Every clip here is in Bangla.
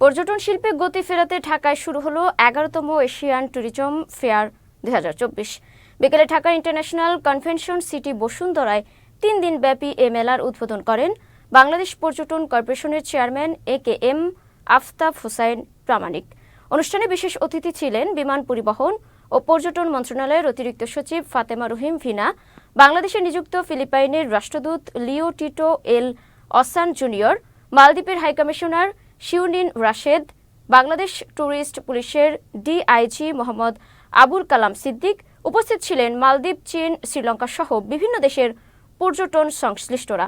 পর্যটন শিল্পে গতি ফেরাতে ঢাকায় শুরু হলো এগারোতম এশিয়ান ট্যুরিজম ফেয়ার দু হাজার চব্বিশ। বিকেলে ঢাকা ইন্টারন্যাশনাল কনভেনশন সিটি বসুন্ধরায় তিন দিন ব্যাপী এ মেলার উদ্বোধন করেন বাংলাদেশ পর্যটন কর্পোরেশনের chairman A K M Aftab Hussain Pramanik. অনুষ্ঠানে বিশেষ অতিথি ছিলেন বিমান পরিবহন ও পর্যটন মন্ত্রণালয়ের অতিরিক্ত সচিব ফাতেমা রহিম ভিনা বাংলাদেশে নিযুক্ত ফিলিপাইনের রাষ্ট্রদূত Leo Tito L Ausan junior, মালদ্বীপের high commissioner Shiuneen Rasheed, Bangladesh tourist পুলিশের ডিআইজি মোহাম্মদ আবুল কালাম সিদ্দিক, উপস্থিত ছিলেন মালদ্বীপ, চীন, শ্রীলঙ্কা সহ বিভিন্ন দেশের পর্যটন সংশ্লিষ্টরা।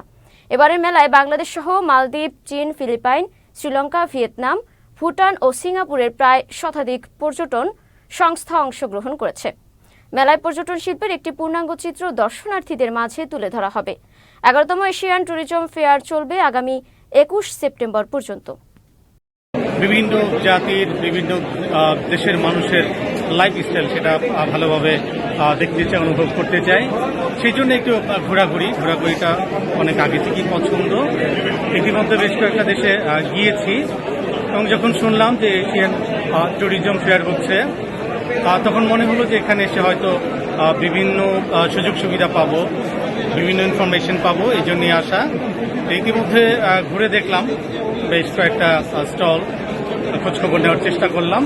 এবারের মেলায় বাংলাদেশ সহ মালদ্বীপ, চীন, ফিলিপাইন, শ্রীলঙ্কা, ভিয়েতনাম, ভুটান ও সিঙ্গাপুরের প্রায় শতাধিক পর্যটন সংস্থা অংশগ্রহণ করেছে। মেলায় পর্যটন শিল্পের একটি পূর্ণাঙ্গ চিত্র দর্শনার্থীদের মাঝে তুলে ধরা হবে। এগারোতম এশিয়ান ট্যুরিজম ফেয়ার চলবে আগামী একুশ সেপ্টেম্বর পর্যন্ত। বিভিন্ন জাতির, বিভিন্ন দেশের মানুষের লাইফস্টাইল সেটা ভালোভাবে দেখতে চাই, অনুভব করতে চাই। সেই জন্য একটু ঘোরাঘুরি। ঘোরাঘুরিটা অনেক আগে থেকেই পছন্দ। ইতিমধ্যে বেশ কয়েকটা দেশে গিয়েছি। এবং যখন শুনলাম যে এশিয়ান ট্যুরিজম ফেয়ার হচ্ছে তখন মনে হলো যে এখানে এসে হয়তো বিভিন্ন সুযোগ সুবিধা পাবো, বিভিন্ন ইনফরমেশন পাবো, এই জন্যই আসা। ইতিমধ্যে ঘুরে দেখলাম বেশ কয়েকটা স্টল খোঁজখবর নেওয়ার চেষ্টা করলাম।